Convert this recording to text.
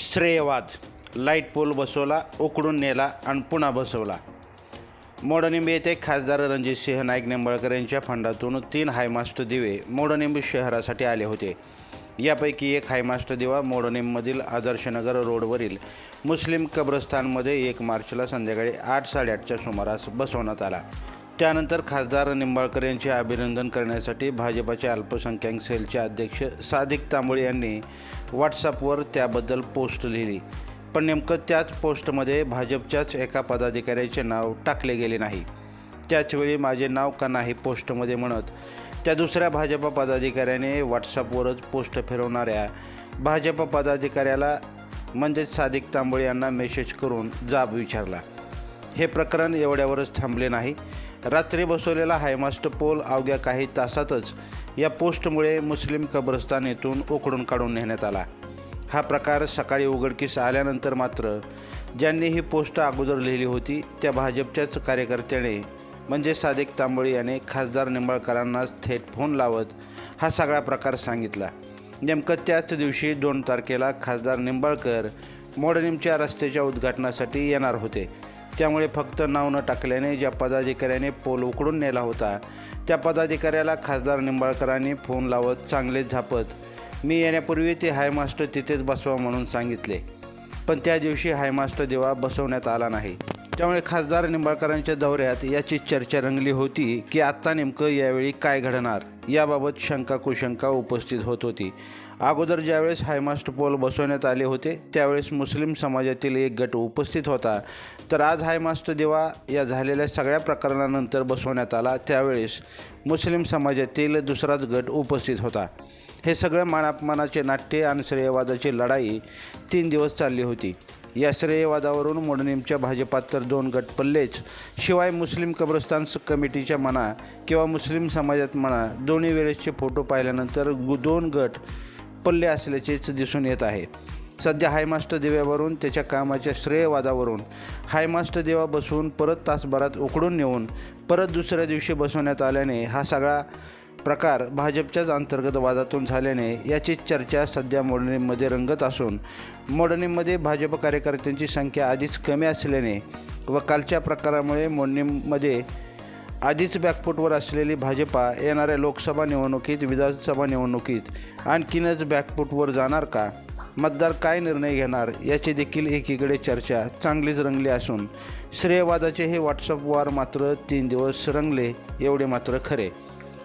श्रेयवाद. Light pole बसवला उकडून नेला आणि पुन्हा बसवला. मोडनिंबी येथे खासदार रणजित सिंह नाईक निंबाळकर यांच्या फंडातून तीन हायमास्ट दिवे मोडनिंबी शहरासाठी आले होते. यापैकी एक हायमास्ट दिवा मोडनिंबमधील आदर्शनगर रोडवरील मुस्लिम कब्रस्तानमध्ये एक मार्चला संध्याकाळी आठ साडेआठच्या सुमारास बसवण्यात आला. त्यानंतर खासदार निंबाळकर यांचे अभिनंदन करण्यासाठी भाजपाचे अल्पसंख्याक सेलचे अध्यक्ष सादिक तांबोळे यांनी व्हॉट्सअपवर त्याबद्दल पोस्ट लिहिली. पण नेमकं त्याच पोस्टमध्ये भाजपच्याच एका पदाधिकाऱ्याचे नाव टाकले गेले नाही. त्याचवेळी माझे नाव का नाही पोस्टमध्ये म्हणत त्या दुसऱ्या भाजपा पदाधिकाऱ्याने व्हॉट्सअपवरच पोस्ट फिरवणाऱ्या भाजप पदाधिकाऱ्याला म्हणजेच सादिक तांबळे यांना मेसेज करून जाब विचारला. हे प्रकरण एवढ्यावरच थांबले नाही. रात्री बसवलेला हायमास्ट पोल अवघ्या काही तासातच या पोस्टमुळे मुस्लिम कब्रस्तान येथून उकडून काढून नेण्यात आला. हा प्रकार सकाळी उघडकीस आल्यानंतर मात्र ज्यांनी ही पोस्ट अगोदर लिहिली होती त्या भाजपच्याच कार्यकर्त्याने म्हणजे सादिक तांबोळी याने खासदार निंबाळकरांना थेट फोन लावत हा सगळा प्रकार सांगितला. नेमकं त्याच दिवशी दोन तारखेला खासदार निंबाळकर मोडनिमच्या रस्त्याच्या उद्घाटनासाठी येणार होते. त्यामुळे फक्त नाव न टाकल्याने ज्या पदाधिकाऱ्याने पोल उकडून नेला होता त्या पदाधिकाऱ्याला खासदार निंबाळकरांनी फोन लावत चांगले झापत मी येण्यापूर्वी ते हायमास्टर तिथेच बसवा म्हणून सांगितले. पण त्या दिवशी हायमास्टर देवा बसवण्यात आला नाही. त्यामुळे खासदार निंबाळकरांच्या दौऱ्यात याची चर्चा रंगली होती की आत्ता नेमकं यावेळी काय घडणार? याबाबत शंका कुशंका उपस्थित होत होती. अगोदर ज्यावेळेस हायमास्ट पोल बसवण्यात आले होते त्यावेळेस मुस्लिम समाजातील एक गट उपस्थित होता. तर आज हायमास्ट दिवा या झालेल्या सगळ्या प्रकरणानंतर बसवण्यात आला त्यावेळेस मुस्लिम समाजातील दुसराच गट उपस्थित होता. हे सगळं मानापमानाचे नाट्य आणि श्रेयवादाची लढाई तीन दिवस चालली होती. या श्रेयवादावरून मोडणीमच्या भाजपात तर दोन गट पडलेच. शिवाय मुस्लिम कब्रस्तान कमिटीच्या म्हणा किंवा मुस्लिम समाजात म्हणा दोन्ही वेळेसचे फोटो पाहिल्यानंतर गु दोन गट पल्ले असल्याचेच दिसून येत आहे. सध्या हायमास्टर दिव्यावरून त्याच्या कामाच्या श्रेयवादावरून हायमास्टर दिवा बसवून परत तासभरात उकडून नेऊन परत दुसऱ्या दिवशी बसवण्यात आल्याने हा सगळा प्रकार भाजपच्याच अंतर्गत वादातून झाल्याने याची चर्चा सध्या मोडणीमध्ये रंगत असून मोडणीमध्ये भाजप कार्यकर्त्यांची संख्या आधीच कमी असल्याने व कालच्या प्रकारामुळे मोडणीमध्ये आधीच बॅकफूटवर असलेली भाजपा येणाऱ्या लोकसभा निवडणुकीत विधानसभा निवडणुकीत आणखीनच बॅकफूटवर जाणार का? मतदार काय निर्णय घेणार? याची देखील एकीकडे चर्चा चांगलीच रंगली असून श्रेयवादाचे हे व्हॉट्सअप वार मात्र तीन दिवस रंगले एवढे मात्र खरे.